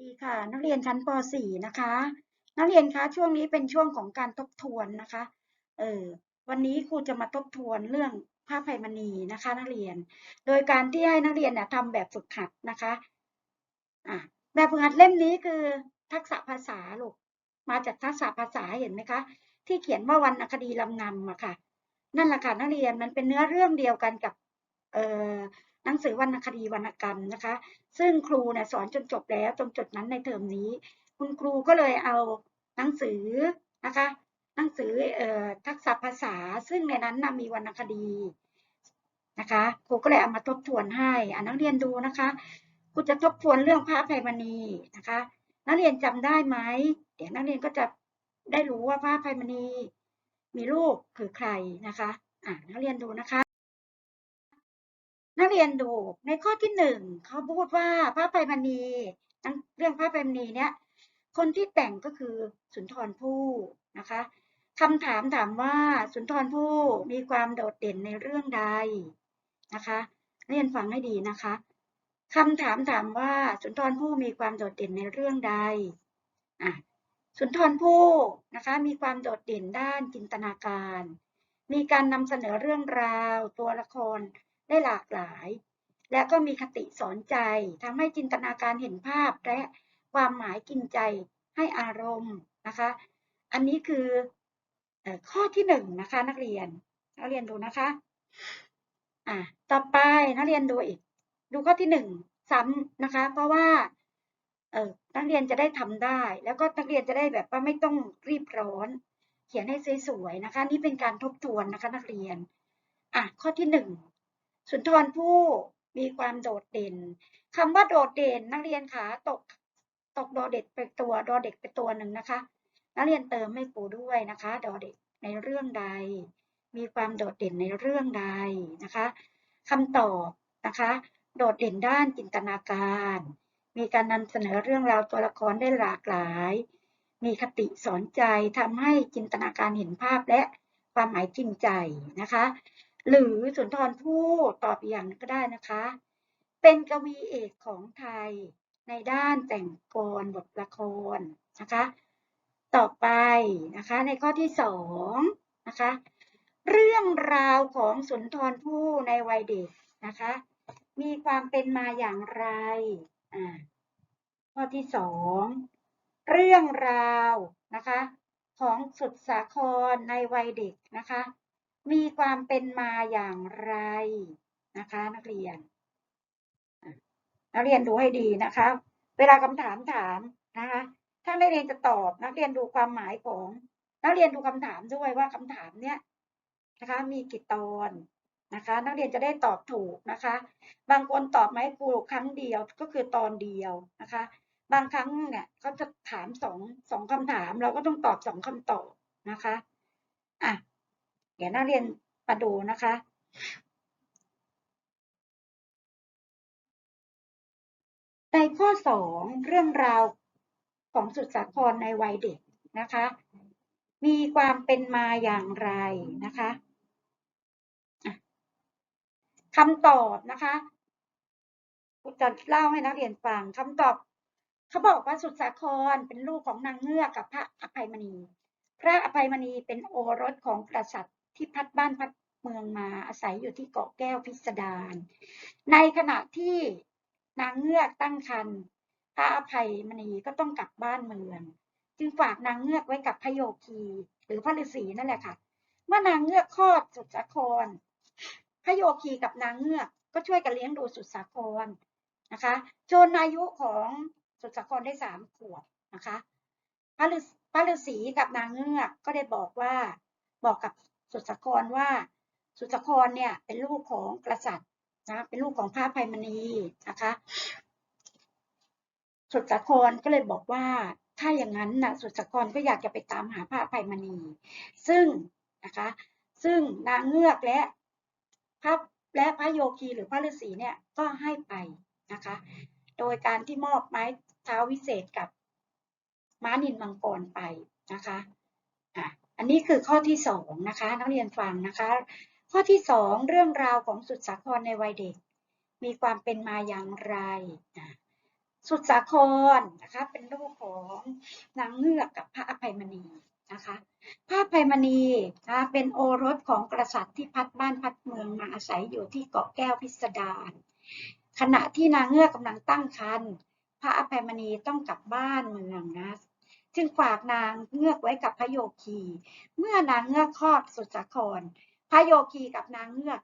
ดีค่ะ นักเรียนชั้นป .4 นะคะ นักเรียนคะช่วงนี้เป็นช่วงของการทบทวนนะคะเออวันนี้ครูจะมาทบทวนเรื่องผ้าไพมณีนะคะ นักเรียน โดยการที่ให้นักเรียนเนี่ยทำแบบฝึกหัดนะคะอะแบบฝึกหัดเล่มนี้คือทักษะภาษาลูกมาจากทักษะภาษาเห็นไหมคะ ที่เขียนว่าวรรณคดีลำนำอะค่ะ นั่นแหละค่ะนักเรียนมันเป็นเนื้อเรื่องเดียวกันกับเอ่อ หนังสือวรรณคดีวรรณกรรมนะคะ ซึ่งครูเนี่ยสอนจนจบแล้วตรงจุดนั้นในเทอมนี้ คุณครูก็เลยเอาหนังสือนะคะหนังสือออทักษะภาษา ซึ่งในนั้นนะมีวรรณคดีนะคะครูก็เลยเอามาทบทวนให้อ่านักเรียนดูนะคะครูจะทบทวนเรื่องพระภัยมณีนะคะ นักเรียนจำได้ไหมเดี๋ยวนักเรียนก็จะได้รู้ว่าพระภัยมณีมีลูกคือใครนะคะอ่านักเรียนดูนะคะ นักเรียนดูในข้อที่หนึ่งเขาพูดว่าพระอภัยมณีทั้งเรื่องพระอภัยมณีเนี่ยคนที่แต่งก็คือสุนทรภู่นะคะคำถามถามว่าสุนทรภู่มีความโดดเด่นในเรื่องใดนะคะเรียนฟังให้ดีนะคะคำถามถามว่าสุนทรภู่มีความโดดเด่นในเรื่องใดอะสุนทรภู่นะคะมีความโดดเด่นด้านจินตนาการ มีการนำเสนอเรื่องราวตัวละคร ได้หลากหลาย และก็มีคติสอนใจทำให้จินตนาการเห็นภาพและความหมายกินใจให้อารมณ์นะคะ อันนี้คือข้อที่หนึ่งนะคะนักเรียน นักเรียนดูนะคะอะต่อไปนักเรียนดูอีก ดูข้อที่หนึ่งซ้ำนะคะ เพราะว่าเออนักเรียนจะได้ทำได้ แล้วก็นักเรียนจะได้แบบว่าไม่ต้องรีบร้อน เขียนให้สวยๆนะคะ นี่เป็นการทบทวนนะคะ นักเรียนอะข้อที่หนึ่ง สุนทรภู่มีความโดดเด่นคำว่าโดดเด่นนักเรียนขาตกตกดอเด็กเป็นตัวดอเด็กเป็นตัวหนึ่งนะคะ นักเรียนเติมให้ครูด้วยนะคะดอเด็กในเรื่องใด มีความโดดเด่นในเรื่องใดนะคะคำตอบนะคะ โดดเด่นด้านจินตนาการ มีการนำเสนอเรื่องราวตัวละครได้หลากหลาย มีคติสอนใจทำให้จินตนาการเห็นภาพและความหมายจริงใจนะคะ หรือสุนทรภู่ตอบอย่างก็ได้นะคะ เป็นกวีเอกของไทยในด้านแต่งกลบทละครนะคะ ต่อไปนะคะในข้อที่สองนะคะ เรื่องราวของสุนทรภู่ในวัยเด็กนะคะ มีความเป็นมาอย่างไรอ่าข้อที่สองเรื่องราวนะคะ ของสุดสาครในวัยเด็กนะคะ มีความเป็นมาอย่างไรนะคะ นักเรียน นักเรียนดูให้ดีนะคะ เวลาคำถามถามนะคะ ถ้านักเรียนจะตอบ นักเรียนดูความหมายของ นักเรียนดูคำถามด้วยว่าคำถามเนี้ยนะคะ มีกี่ตอนนะคะ นักเรียนจะได้ตอบถูกนะคะ บางคนตอบไม่ครูครั้งเดียวก็คือตอนเดียวนะคะ บางครั้งเนี่ยเขาจะถามสองสองคำถาม เราก็ต้องตอบสองคำตอบนะคะอะ เดี๋ยวนักเรียนมาดูนะคะ ในข้อสองเรื่องราวของสุดสาครในวัยเด็กนะคะ มีความเป็นมาอย่างไรนะคะอะคำตอบนะคะจะเล่าให้นักเรียนฟังคำตอบเขาบอกว่าสุดสาครเป็นลูกของนางเงือกกับพระอภัยมณี พระอภัยมณีเป็นโอรสของกษัตริย์ ที่พัดบ้านพัดเมืองมาอาศัยอยู่ที่เกาะแก้วพิสดารในขณะที่นางเงือกตั้งครรภ์พระอภัยมณีก็ต้องกลับบ้านเมือง จึงฝากนางเงือกไว้กับพระโยคี หรือพระฤาษีนั่นแหละค่ะ เมื่อนางเงือกคลอดสุดสาครพระโยคีกับนางเงือกก็ช่วยกันเลี้ยงดูสุดสาครนะคะจนอายุของสุดสาครได้สามขวบนะคะพระฤาษีพระฤาษีกับนางเงือกก็ได้บอกว่าบอกกับ สุสาครว่าสุสาครเนี่ยเป็นลูกของกษัตริย์นะเป็นลูกของพระภัยมณีนะคะสุสาครก็เลยบอกว่าถ้าอย่างนั้นนะสุสาครก็อยากจะไปตามหาพระภัยมณี ซึ่งนะคะซึ่งนางเงือกและพระและพระโยคีหรือพระฤาษีเนี่ยก็ให้ไปนะคะ โดยการที่มอบไม้เท้าวิเศษกับม้านินมังกรไปนะคะ อันนี้คือข้อที่สองนะคะนักเรียนฟังนะคะ ข้อที่สองเรื่องราวของสุดสาครในวัยเด็ก มีความเป็นมาอย่างไร สุดสาครนะคะเป็นลูกของนางเงือกกับพระอภัยมณีนะคะพระอภัยมณีนะคะเป็นโอรสของกษัตริย์ที่พัดบ้านพัดเมืองมาอาศัยอยู่ที่เกาะแก้วพิสดารขณะที่นางเงือกกำลังตั้งครรภ์พระอภัยมณีต้องกลับบ้านเมืองนะ จึงฝากนางเงือกไว้กับพระโยคี เมื่อนางเงือกคลอดสุดสาคร พระโยคีกับนางเงือก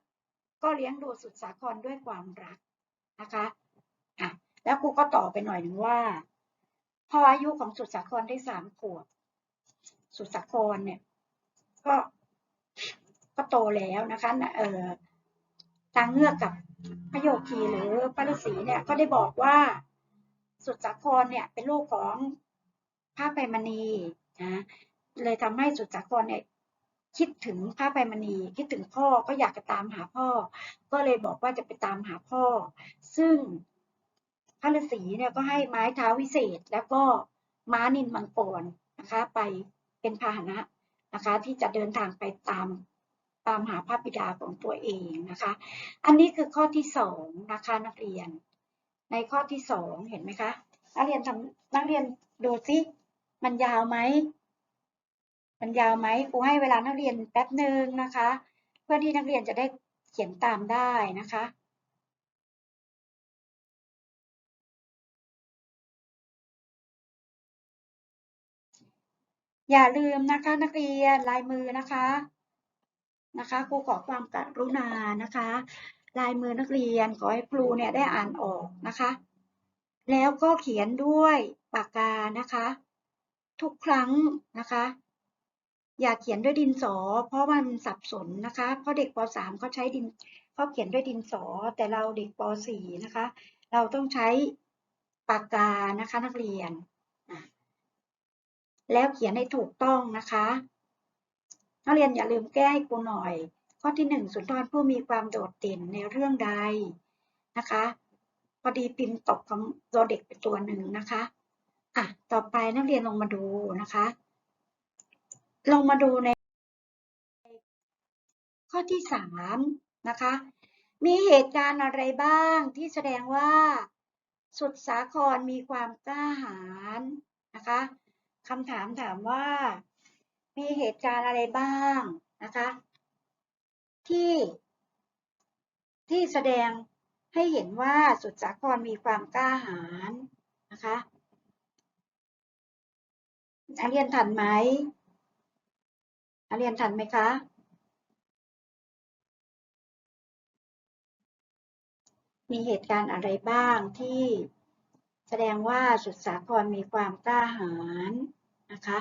ก็เลี้ยงดูสุดสาครด้วยความรักนะคะอะแล้วกูก็ต่อไปหน่อยหนึ่งว่า พออายุของสุดสาครได้สามขวบ สุดสาครเนี่ย ก็ก็โตแล้วนะคะนะเออนางเงือกกับพระโยคีหรือพระฤาษีเนี่ยก็ได้บอกว่าสุดสาครเนี่ยเป็นลูกของ พระไพมณีนะเลยทำให้สุดสาครเนี่ยคิดถึงพระไพมณีคิดถึงพ่อก็อยากจะตามหาพ่อ ก็เลยบอกว่าจะไปตามหาพ่อ ซึ่งพระฤาษีเนี่ยก็ให้ไม้เท้าวิเศษ แล้วก็ม้านินมังกรนะคะ ไปเป็นพาหนะนะคะ ที่จะเดินทางไปตามตามหาพระบิดาของตัวเองนะคะ อันนี้คือข้อที่สองนะคะนักเรียน ในข้อที่สองเห็นไหมคะนักเรียนทำนักเรียนดูซิ มันยาวไหม มันยาวไหมครูให้เวลานักเรียนแป๊บหนึ่งนะคะ เพื่อที่นักเรียนจะได้เขียนตามได้นะคะอย่าลืมนะคะนักเรียนลายมือนะคะนะคะครูขอความกรุณานะคะ ลายมือนักเรียนขอให้ครูเนี่ยได้อ่านออกนะคะ แล้วก็เขียนด้วยปากกานะคะ ทุกครั้งนะคะ อย่าเขียนด้วยดินสอ เพราะมันสับสนนะคะ เพราะเด็กป .3 เขาใช้ดินเขาเขียนด้วยดินสอ แต่เราเด็กป .4 นะคะ เราต้องใช้ปากกานะคะนักเรียน แล้วเขียนให้ถูกต้องนะคะ นักเรียนอย่าลืมแก้ให้ครูหน่อย ข้อที่หนึ่งสุนทรผู้มีความโดดเด่นในเรื่องใดนะคะ พอดีพิมพ์ตกของตัวเด็กเป็นตัวหนึ่งนะคะ อะต่อไปนักเรียนลงมาดูนะคะลงมาดูใน ข้อที่สามนะคะ มีเหตุการณ์อะไรบ้างที่แสดงว่า สุดสาครมีความกล้าหาญนะคะคำถามถามว่า มีเหตุการณ์อะไรบ้างนะคะ ที่ ที่แสดงให้เห็นว่าสุดสาครมีความกล้าหาญนะคะ นักเรียนทันไหมนักเรียนทันไหมคะ มีเหตุการณ์อะไรบ้างที่แสดงว่าสุดสาครมีความกล้าหาญนะคะ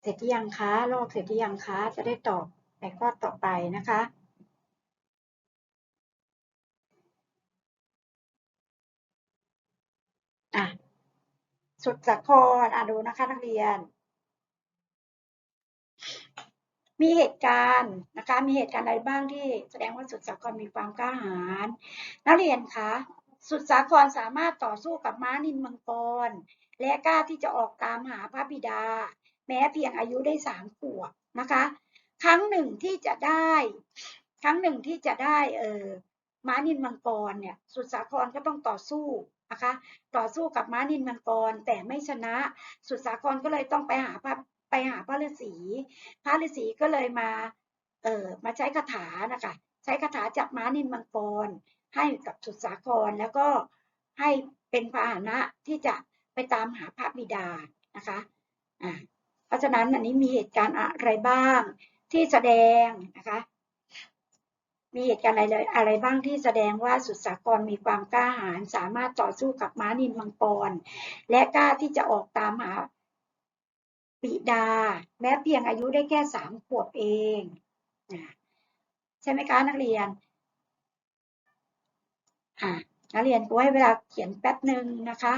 เสร็จที่ยังคะลอกเสร็จที่ยังคะจะได้ตอบในข้อต่อไปนะคะอะ สุดสาครอะดูนะคะนักเรียน มีเหตุการณ์นะคะ มีเหตุการณ์อะไรบ้างที่แสดงว่าสุดสาครมีความกล้าหาญนักเรียนคะสุดสาครสามารถต่อสู้กับม้านินมังกร และกล้าที่จะออกตามหาพระบิดา แม้เพียงอายุได้สามขวบนะคะ ครั้งหนึ่งที่จะได้ ครั้งหนึ่งที่จะได้เออ ม้านินมังกรเนี่ยสุดสาครก็ต้องต่อสู้นะคะต่อสู้กับม้านินมังกรแต่ไม่ชนะ สุดสาครก็เลยต้องไปหาพระไปหาพระฤาษีพระฤาษีก็เลยมาเออมาใช้คาถานะคะใช้คาถาจับม้านินมังกรให้กับสุดสาครแล้วก็ให้เป็นพาหนะที่จะไปตามหาพระบิดานะคะอ่าเพราะฉะนั้นอันนี้มีเหตุการณ์อะไรบ้างที่แสดงนะคะ มีเหตุการณ์อะไรอะไรบ้างที่แสดงว่าสุดสาครมีความกล้าหาญสามารถต่อสู้กับม้านินมังกร และกล้าที่จะออกตามหาบิดา แม้เพียงอายุได้แค่สามขวบเองใช่ไหมคะนักเรียนอ่านักเรียนกูให้เวลาเขียนแป๊บหนึ่งนะคะ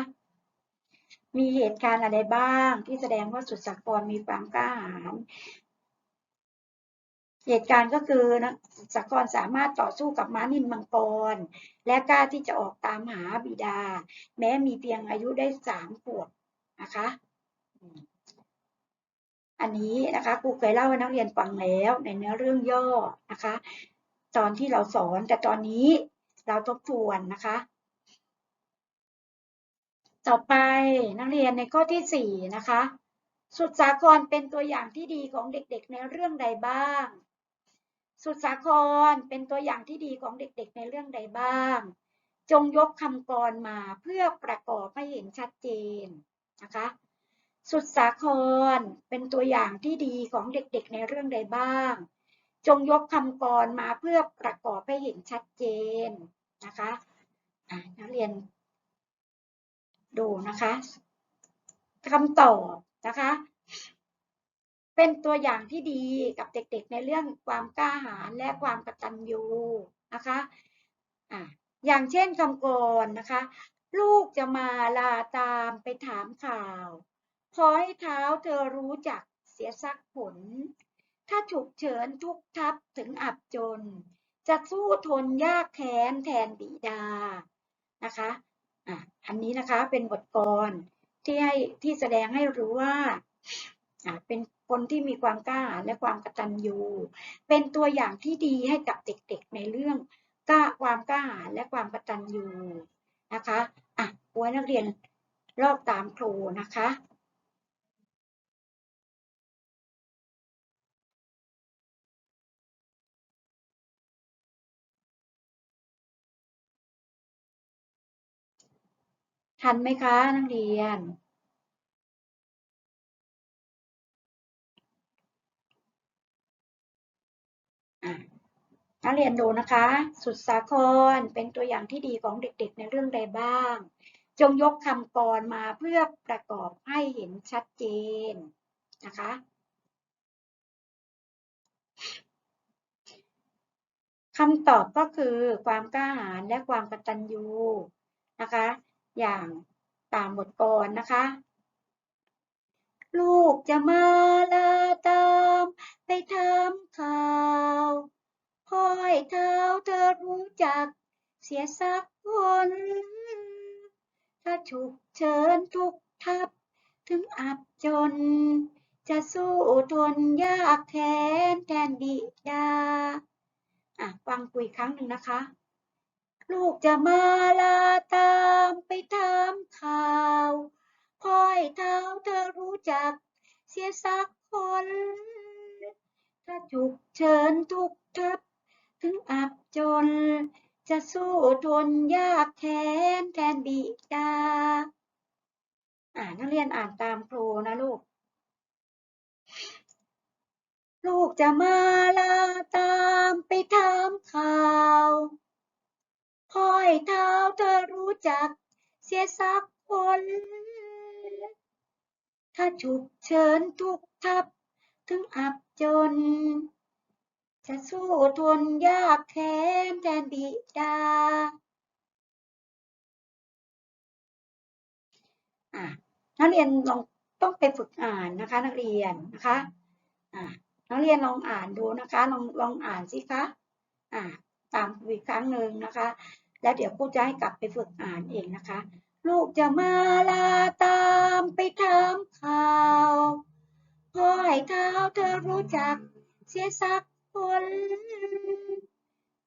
มีเหตุการณ์อะไรบ้างที่แสดงว่าสุดสากรมีความกล้าหาญ เหตุการณ์ก็คือนะสากรสามารถต่อสู้กับม้านินมังกร และกล้าที่จะออกตามหาบิดา แม้มีเพียงอายุได้สามขวบนะคะอันนี้นะคะครูเคยเล่าให้นักเรียนฟังแล้วในเนื้อเรื่องย่อนะคะ ตอนที่เราสอนแต่ตอนนี้เราทบทวนนะคะ ต่อไปนักเรียนในข้อที่สี่นะคะ สุดสาครเป็นตัวอย่างที่ดีของเด็กๆในเรื่องใดบ้าง สุดสาครเป็นตัวอย่างที่ดีของเด็กๆในเรื่องใดบ้าง จงยกคำกรมาเพื่อประกอบให้เห็นชัดเจนนะคะ สุดสาครเป็นตัวอย่างที่ดีของเด็กๆในเรื่องใดบ้าง จงยกคำกรมาเพื่อประกอบให้เห็นชัดเจนนะคะนักเรียนดูนะคะคำตอบนะคะ เป็นตัวอย่างที่ดีกับเด็กๆ ในเรื่องความกล้าหาญและความกตัญญูนะคะอะอย่างเช่นคำกรนะคะ ลูกจะมาลาตามไปถามข่าว พอให้เท้าเธอรู้จักเสียสักผล ถ้าฉุกเฉินทุกทับถึงอับจน จะสู้ทนยากแค้นแทนบิดานะคะอะอันนี้นะคะเป็นบทกลที่ให้ที่แสดงให้รู้ว่าอะเป็น คนที่มีความกล้าและความกตัญญูเป็นตัวอย่างที่ดีให้กับเด็กๆในเรื่องกล้าความกล้าและความกตัญญูนะคะอะไว้นักเรียนรอบตามครูนะคะทันไหมคะนักเรียน อะ นักเรียนดูนะคะ สุดสาครเป็นตัวอย่างที่ดีของเด็กๆ ในเรื่องใดบ้าง จงยกคำกรมาเพื่อประกอบให้เห็นชัดเจนนะคะคำตอบก็คือความกล้าหาญและความกตัญญูนะคะ อย่างตามบทกลนะคะ ลูกจะมาลาตามไปทำข่าวคอยเท้าเธอรู้จักเสียสักคนถ้าฉุกเฉินทุกทับถึงอับจน จะสู้ทนยากแค้นแทนบิดาอะฟังคุยครั้งหนึ่งนะคะ ลูกจะมาลาตามไปทำข่าวคอยเท้าเธอรู้ จัก เสียสักคนถ้าฉุกเฉินทุกทับ ถึงอับจน จะสู้ทนยากแค้นแทนบิดา อ่านักเรียนอ่านตามครูนะลูก ลูกจะมาลาตามไปทำข่าวคอยเท้าเธอรู้จัก เสียสักคน ถ้าฉุกเฉินทุกทับ ถึงอับจน จะสู้ทนยากแค้นแทนบิดา อะนักเรียนลองต้องไปฝึกอ่านนะคะ นักเรียนนะคะอะนักเรียนลองอ่านดูนะคะ ลองลองอ่านสิคะอะตามอีกครั้งหนึ่งนะคะ แล้วเดี๋ยวครูจะให้กลับไปฝึกอ่านเองนะคะ ลูกจะมาลาตามไปทำข่าวคอยเท้าเธอรู้จักเสียสักคน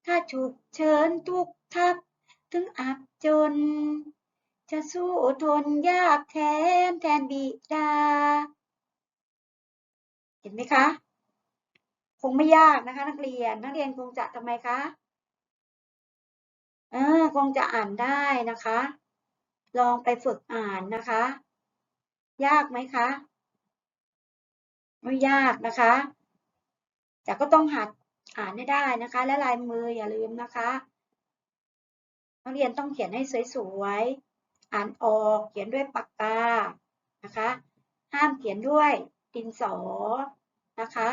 ถ้าฉุกเฉินทุกทับถึงอับจน จะสู้ทนยากแค้นแทนบิดา เห็นไหมคะ คงไม่ยากนะคะ นักเรียน นักเรียนคงจะทำไมคะ เออคงจะอ่านได้นะคะ ลองไปฝึกอ่านนะคะ ยากไหมคะ ไม่ยากนะคะ แต่ก็ต้องหัดอ่านให้ได้นะคะ และลายมืออย่าลืมนะคะนักเรียนต้องเขียนให้สวยๆ อ่านออก เขียนด้วยปากกา นะคะ ห้ามเขียนด้วยดินสอ นะคะ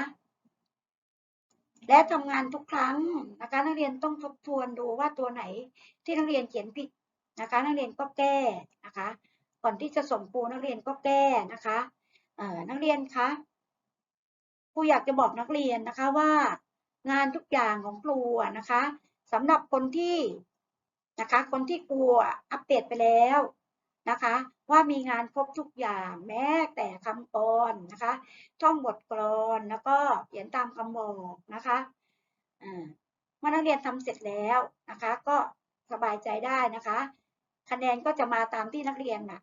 และทำงานทุกครั้งนะคะนักเรียนต้องทบทวนดูว่าตัวไหนที่นักเรียนเขียนผิด นะคะ นักเรียนก็แก้นะคะ ก่อนที่จะส่งครูนักเรียนก็แก้นะคะเอ่อนักเรียนคะครูอยากจะบอกนักเรียนนะคะว่า งานทุกอย่างของครูนะคะสำหรับคนที่นะคะ คนที่ครูอะอัปเดตไปแล้วนะคะ ว่ามีงานครบทุกอย่างแม้แต่คำกรนะคะ ท่องบทกลอนแล้วก็เขียนตามคำบอกนะคะเมื่อนักเรียนทำเสร็จแล้วนะคะ ก็ายใจได้นะคะ คะแนนก็จะมาตามที่นักเรียนน่ะ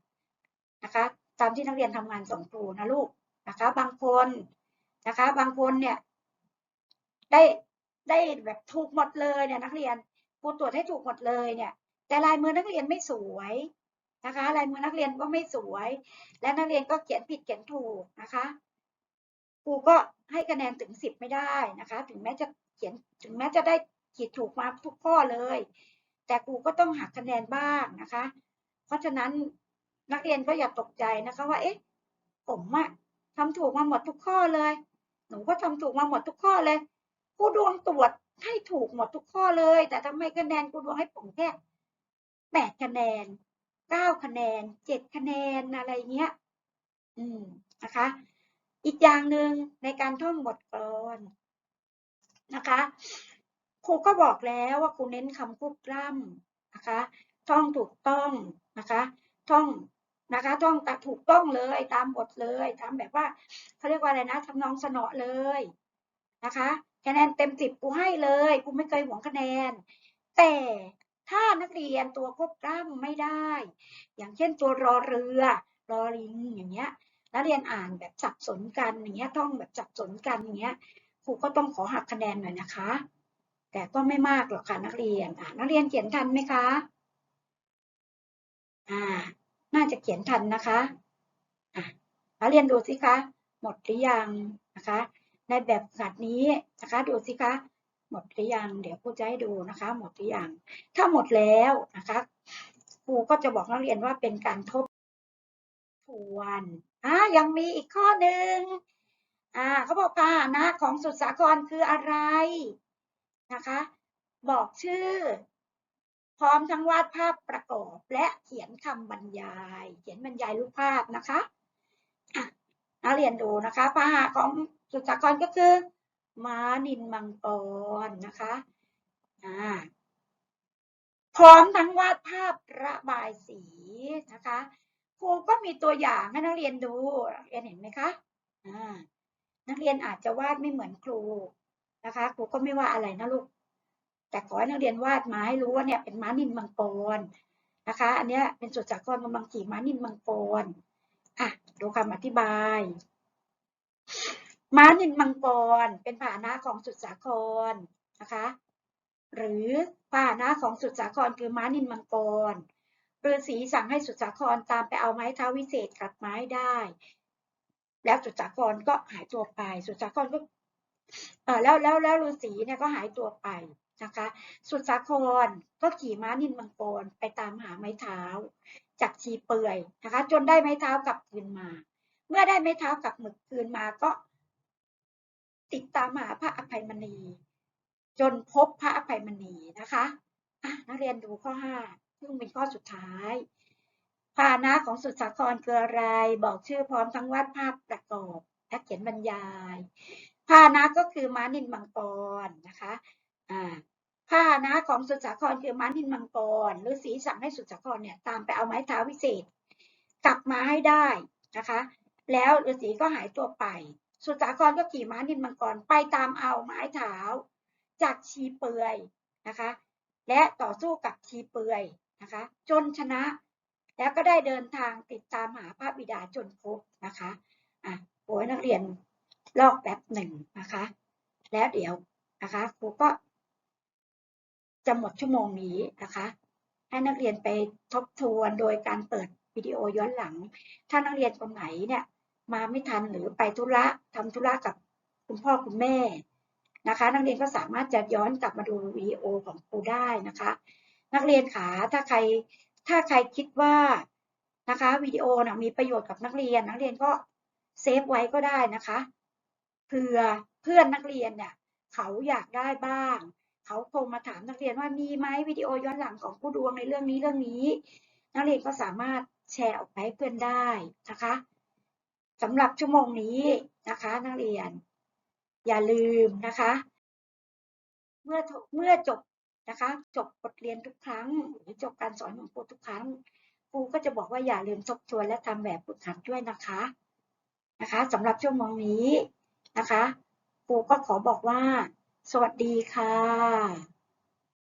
นะคะ ตามที่นักเรียนทำงานส่งครูนะลูกนะคะ บางคนนะคะ บางคนเนี่ย ได้ได้แบบถูกหมดเลยเนี่ยนักเรียนครูตรวจให้ถูกหมดเลยเนี่ย แต่ลายมือนักเรียนไม่สวยนะคะ ลายมือนักเรียนก็ไม่สวย และนักเรียนก็เขียนผิดเขียนถูกนะคะครูก็ให้คะแนนถึงสิบไม่ได้นะคะ ถึงแม้จะเขียนถึงแม้จะได้ขีดถูกมาทุกข้อเลย แต่ครูก็ต้องหักคะแนนบ้างนะคะ เพราะฉะนั้นนักเรียนก็อย่าตกใจนะคะว่า เอ๊ะ ผมอะทำถูกมาหมดทุกข้อเลย หนูก็ทำถูกมาหมดทุกข้อเลยครูดวงตรวจให้ถูกหมดทุกข้อเลย แต่ทำไมคะแนนครูดวงให้ผมแค่แปดคะแนนเก้าคะแนนเจ็ดคะแนนอะไรเงี้ย อืมนะคะ อีกอย่างหนึ่งในการท่องบทกลอนนะคะ ครูก็บอกแล้วว่าครูเน้นคำควบกล้ำนะคะ ท่องถูกต้องนะคะ ท่องนะคะ ท่องตถูกต้องเลยตามบทเลยตามแบบว่าเขาเรียกว่าอะไรนะทำนองสนอเลยนะคะคะแนนเต็มสิบกูให้เลยกูไม่เคยหวงคะแนน แต่ถ้านักเรียนตัวควบกล้ำไม่ได้ อย่างเช่นตัวรอเรือรอลิงอย่างเงี้ยนักเรียนอ่านแบบสับสนกันอย่างเงี้ยท่องแบบสับสนกันอย่างเงี้ยครูก็ต้องขอหักคะแนนหน่อยนะคะ แต่ก็ไม่มากหรอกค่ะนักเรียนอ่านักเรียนเขียนทันไหมคะอ่า น่าจะเขียนทันนะคะอะนักเรียนดูสิคะหมดหรือยังนะคะ ในแบบฝึกหัดนี้นะคะดูสิคะหมดหรือยังเดี๋ยวครูจะให้ดูนะคะ หมดหรือยังถ้าหมดแล้วนะคะครูก็จะบอกนักเรียนว่าเป็นการทบทวนอ่ายังมีอีกข้อหนึ่งอ่าเขาบอกพาหนะของสุดสาครคืออะไร นะคะ บอกชื่อ พร้อมทั้งวาดภาพประกอบและเขียนคำบรรยาย เขียนบรรยายรูปภาพนะคะนักเรียนดูนะคะพาหะของสุดสาครก็คือ ม้านินมังกรนะคะพร้อมทั้งวาดภาพระบายสีนะคะครูก็มีตัวอย่างให้นักเรียนดูเรียนเห็นไหมคะนักเรียนอาจจะวาดไม่เหมือนครู นะคะครูก็ไม่ว่าอะไรนะลูก แต่ขอให้นักเรียนวาดมาให้รู้ว่าเนี่ยเป็นม้านินมังกรนะคะ อันเนี้ยเป็นสุดสาครกำลังขี่ม้านินมังกรอะดูคำอธิบายม้านินมังกรเป็นพาหนะของสุดสาครนะคะ หรือพาหนะของสุดสาครคือม้านินมังกรฤาษีสั่งให้สุดสาครตามไปเอาไม้เท้าวิเศษกลับไม้ได้ แล้วสุดสาครก็หายตัวไป สุดสาครก็ แล้วแล้วแล้วฤาษีเนี่ยก็หายตัวไปนะคะ สุดสาครก็ขี่ม้านินมังกรไปตามหาไม้เท้า จากชีเปื่อยนะคะ จนได้ไม้เท้ากลับคืนมา เมื่อได้ไม้เท้ากลับหมึกคืนมาก็ติดตามหาพระอภัยมณี จนพบพระอภัยมณีนะคะนักเรียนดูข้อห้าซึ่งเป็นข้อสุดท้ายพาหนะของสุดสาครคืออะไร บอกชื่อพร้อมทั้งวาดภาพประกอบและเขียนบรรยาย พาหนะก็คือม้านินมังกรนะคะอ่าพาหนะของสุดสาครคือม้านินมังกรฤาษีสั่งให้สุดสาครเนี่ยตามไปเอาไม้เท้าวิเศษ กลับมาให้ได้นะคะ แล้วฤาษีก็หายตัวไป สุดสาครก็ขี่ม้านินมังกรไปตามเอาไม้เท้าจากชีเปือยนะคะ และต่อสู้กับชีเปือยนะคะ จนชนะแล้วก็ได้เดินทางติดตามหาพระบิดาจนพบนะคะอะโอ้ยนักเรียน ลอกแบบหนึ่งนะคะ แล้วเดี๋ยวนะคะครูก็จะหมดชั่วโมงนี้นะคะ ให้นักเรียนไปทบทวนโดยการเปิดวิดีโอย้อนหลัง ถ้านักเรียนคนไหนเนี่ยมาไม่ทันหรือไปธุระทำธุระกับคุณพ่อคุณแม่นะคะ นักเรียนก็สามารถจะย้อนกลับมาดูวิดีโอของครูได้นะคะ นักเรียนขาถ้าใครถ้าใครคิดว่านะคะวิดีโอนะมีประโยชน์กับนักเรียน นักเรียนก็เซฟไว้ก็ได้นะคะ เผื่อเพื่อนนักเรียนเนี่ยเขาอยากได้บ้าง เขาโทรมาถามนักเรียนว่ามีไหมวิดีโอย้อนหลังของผู้ดวงในเรื่องนี้เรื่องนี้ นักเรียนก็สามารถแชร์ออกไปให้เพื่อนได้นะคะสำหรับชั่วโมงนี้นะคะ นักเรียน อย่าลืมนะคะ เมื่อเมื่อจบนะคะ จบบทเรียนทุกครั้ง หรือจบการสอนของครูทุกครั้งครูก็จะบอกว่าอย่าลืมทบทวนและทำแบบฝึกหัดด้วยนะคะนะคะสำหรับชั่วโมงนี้ นะคะครูก็ขอบอกว่า สวัสดีค่ะ